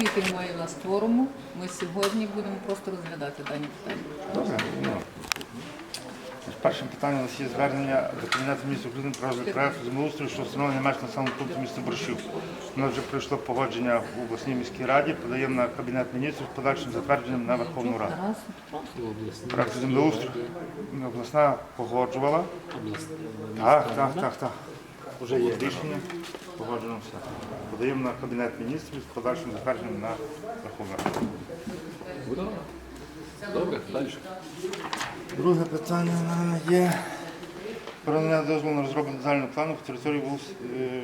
Оскільки немає в нас кворуму, ми сьогодні будемо просто розглядати дані питання. Добре, ну. Першим питанням у нас є звернення до Кабінету міністрів України про розгляд землеустрою, що встановлення меж населеного пункту міста Борщів. Воно вже пройшло погодження в обласній міській раді, подаємо на Кабінет міністрів з подальшим затвердженням на Верховну Раду. Раз, Проект землеустрою обласна погоджувала. Так, так, так, так. Вже є рішення, погоджено все. Подаємо на Кабінет міністрів з подальшим затвердженням на Верховну Раду. Добре, далі. Друге питання є про надання дозволу на розробку детального плану по території е,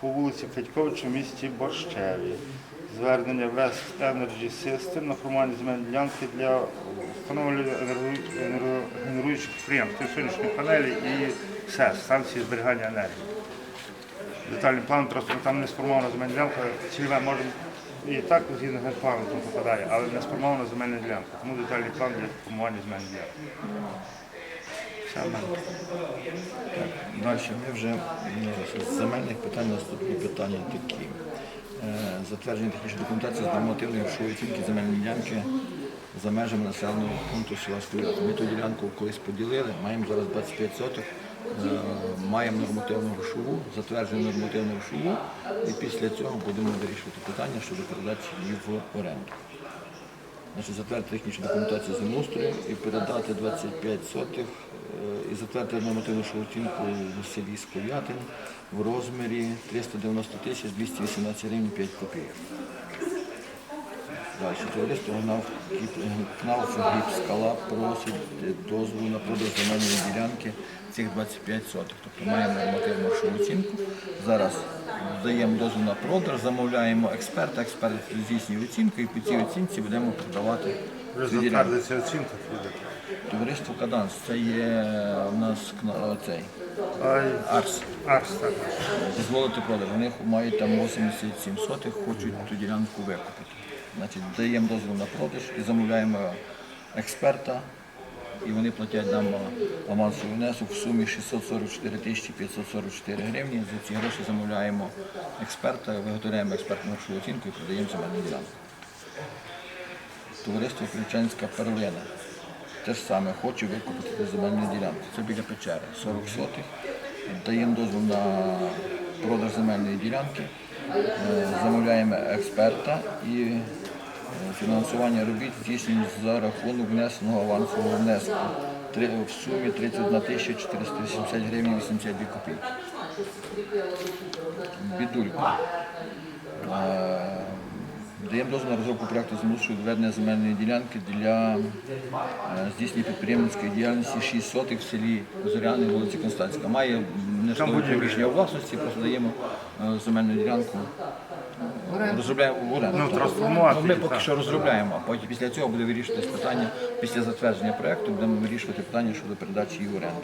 по вулиці Федьковича в місті Борщеві. Звернення West Energy System на формування земельної ділянки для встановлення енерго- енергогенеруючих підприємств, сонячні панелі і СЕС, станції зберігання енергії. Детальний план просто там не сформована земельна ділянка, цільове можемо і так згідно генплану там попадає, але не сформована земельна ділянка. Тому детальний план для формування земельної ділянки. Далі ми вже ну, з земельних питань наступні питання такі. Е, Затвердження технічної документації з нормативної грошової оцінки земельної ділянки за межами населеного пункту села Стояти. Ми ту ділянку колись поділили, маємо зараз 25 соток, маємо нормативну грошову, затверджуємо нормативну грошову і після цього будемо вирішувати питання щодо передачі її в оренду. Значить, затвердити технічну документацію землеустрою і передати 25 сотих е, і затвердити нормативну оцінку в селі Сков'ятин в розмірі 390 тисяч 218 гривень 5 копійок. Далі товариство ГНАВ «Гіпскала» просить дозволу на продаж земельної ділянки цих 25 сотих. Тобто маємо нормативну оцінку. Зараз даємо дозвіл на продаж, замовляємо експерта, експерт здійснює оцінку і по цій оцінці будемо продавати Вже затвердиться оцінка. Товариство Каданс, це є у нас цей Арс. Арс так. Дозволити продаж. Вони мають там 87 сотих, хочуть ту ділянку викупити. Значить, даємо дозвіл на продаж і замовляємо експерта, і вони платять нам авансовий внесок в сумі 644 тисячі 544 гривні. За ці гроші замовляємо експерта, виготовляємо експертну грошову оцінку і продаємо земельну ділянку. Товариство Кричанська перлина. Те ж саме, хоче викупити земельну ділянку. Це біля печери, 40 сотих. Даємо дозвіл на продаж земельної ділянки, Е, замовляємо експерта і е, фінансування робіт здійснюємо за рахунок внесеного авансового внеску в сумі 31 тисяча 480 гривень 82 копійки. Бідулька. Даємо дозвіл на розробку проекту землеустрою відведення земельної ділянки для е, здійснення підприємницької діяльності 6 сотих в селі Зоряни, вулиці Константська. Має нежитлове приміщення у власності, просто даємо е, земельну ділянку. Розробляємо в оренду. Ну, трансформувати Ну, Ми поки що розробляємо, а потім після цього буде вирішуватись питання, після затвердження проекту будемо вирішувати питання щодо передачі її в оренду.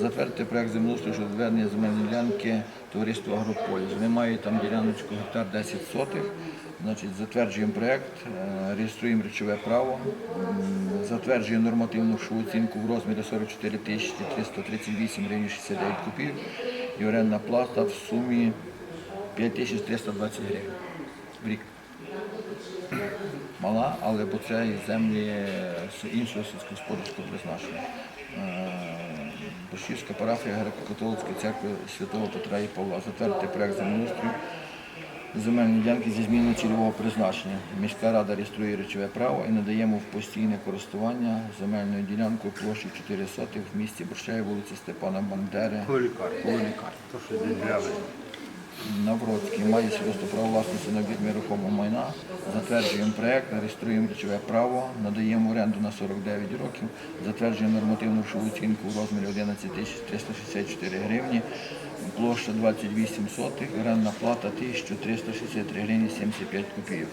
Затвердити проект землеустрою щодо відведення земельної ділянки товариству Агрополіс. Вони мають там діляночку гектар 10 сотих. Значить, затверджуємо проект, е, реєструємо речове право, затверджуємо нормативну оцінку в розмірі 44 тисячі 338 гривень 69 копійок і орендна плата в сумі 5320 гривень в рік. Мала, але бо це і землі з іншого сільськогосподарського призначення. Е, Борщівська парафія Греко-католицької церкви святого Петра і Павла. Затвердити проект землеустрою земельні ділянки зі зміною цільового призначення. Міська рада реєструє речове право і надаємо в постійне користування земельною ділянкою площею 4 сотих в місті Борщеві, вулиці Степана Бандери. Коло лікарні. Навроцький має свідоцтво право власності на об'єкт нерухомого майна. Затверджуємо проект, реєструємо речове право, надаємо оренду на 49 років, затверджуємо нормативну оцінку в розмірі 11 364 гривні, площа 28 сотих, орендна плата 1363 гривні 75 копійок.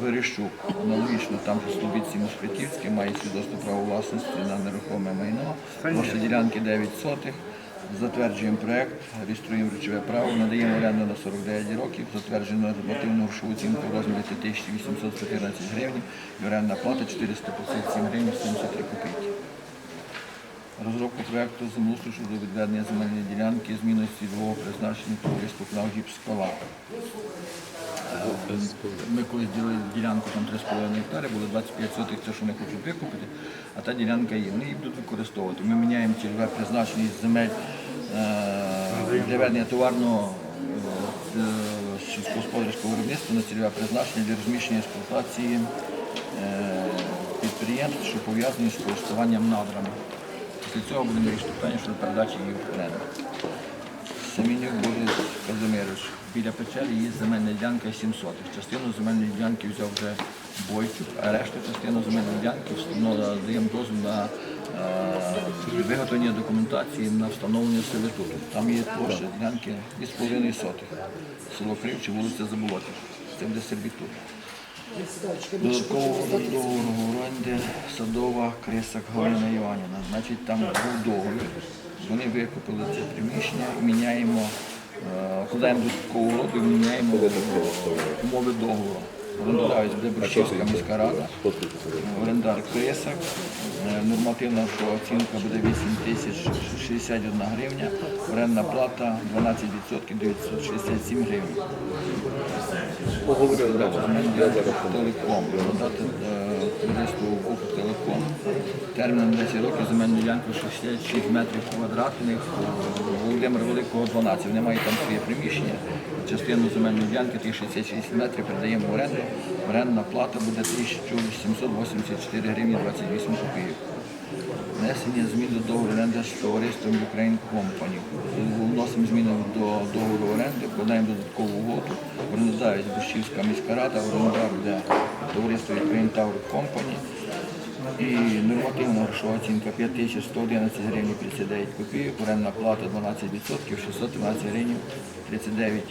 Верещук, аналогічно там же Слобідці Мушкетівський, має свідоцтво право власності на нерухоме майно, площа ділянки 9 сотих. Затверджуємо проект, реєструємо речове право, надаємо оренду на 49 років, затверджуємо нормативну грошову оцінку в розмірі 3814 гривень і орендна плата 457 гривень 73 копійки. Розробку проекту землеустрою щодо відведення земельної ділянки, зміни цільового призначення товариству «Кнав Гіпс Скала». Ми колись ділили ділянку там 3,5 гектари, було 25 сотих, це що вони хочуть викупити, а та ділянка є. Вони її будуть використовувати. Ми міняємо цільове призначення земель для ведення товарного сільськогосподарського виробництва на цільове призначення для розміщення експлуатації е, підприємств, що пов'язані з користуванням надрами. Після цього будемо вирішити питання щодо передачі її в оренду. Семенюк Борис Казимирович. Біля печері є земельна ділянка 7 сотих. Частину земельної ділянки взяв вже Бойчук, а решту частину земельної ділянки встановлено- даємо дозвіл на виготовлення документації на встановлення сервітуту. Там є площа ділянки 2,5 сотих. Село Кривче, вулиця Заболотів. Це буде сервітут. Додатково договору оренди садова Крисак Галина Іванівна. Значить, там був договір. Вони викупили це приміщення, міняємо, е, вкладаємо додаткову угоду і міняємо умови договору. Орендодавець буде Борщівська міська рада, орендар Крисак, е, нормативна оцінка буде 8 тисяч 61 гривня, орендна плата 12% 967 гривень. Телеком, продати е, товариству Укртелеком. Термін 10 років, земельну ділянку 66 метрів квадратних, у Володимира Великого 12. Вони мають там своє приміщення. Частину земельної ділянки, тих 66 метрів, передаємо в оренду. Орендна плата буде 1784 гривні 28 копійок. Внесення змін до договору оренди з товариством Ukraine Company. Вносимо зміни до договору оренди, вкладаємо додаткову угоду. Орендодавець Бущівська міська рада, орендар для товариства Ukraine Tower Company. І нормативна грошова оцінка 5111 гривень 39 копійок, орендна плата 12%, 613 гривень 39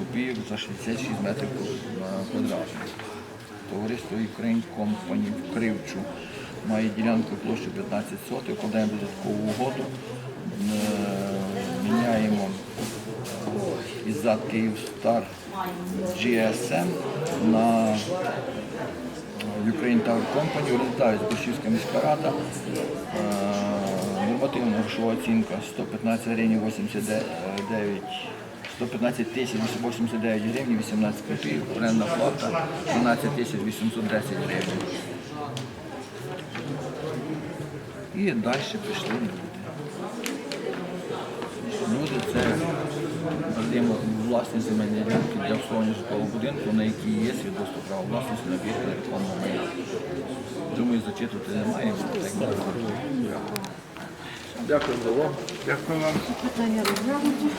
копійок за 66 метрів квадратних. Товариство Ukraine Company в Кривчу має ділянку площу 15 сотих, подаємо додаткову угоду, Е, міняємо із зад Київстар GSM на Ukraine Tower Company, орієнтується Борщівська міська рада, Е, нормативна грошова оцінка 115 гривень 89 115 тисяч 89 гривень 18 копійок, орендна плата 12 тисяч 810 гривень. І далі пішли люди. Люди це надаємо власні земельні ділянки для обслуговування житлового будинку, на які є свідоцтво права власності на об'єкти нерухомого майна. Думаю, зачитувати немає, бо так не Дякую за увагу. Дякую вам.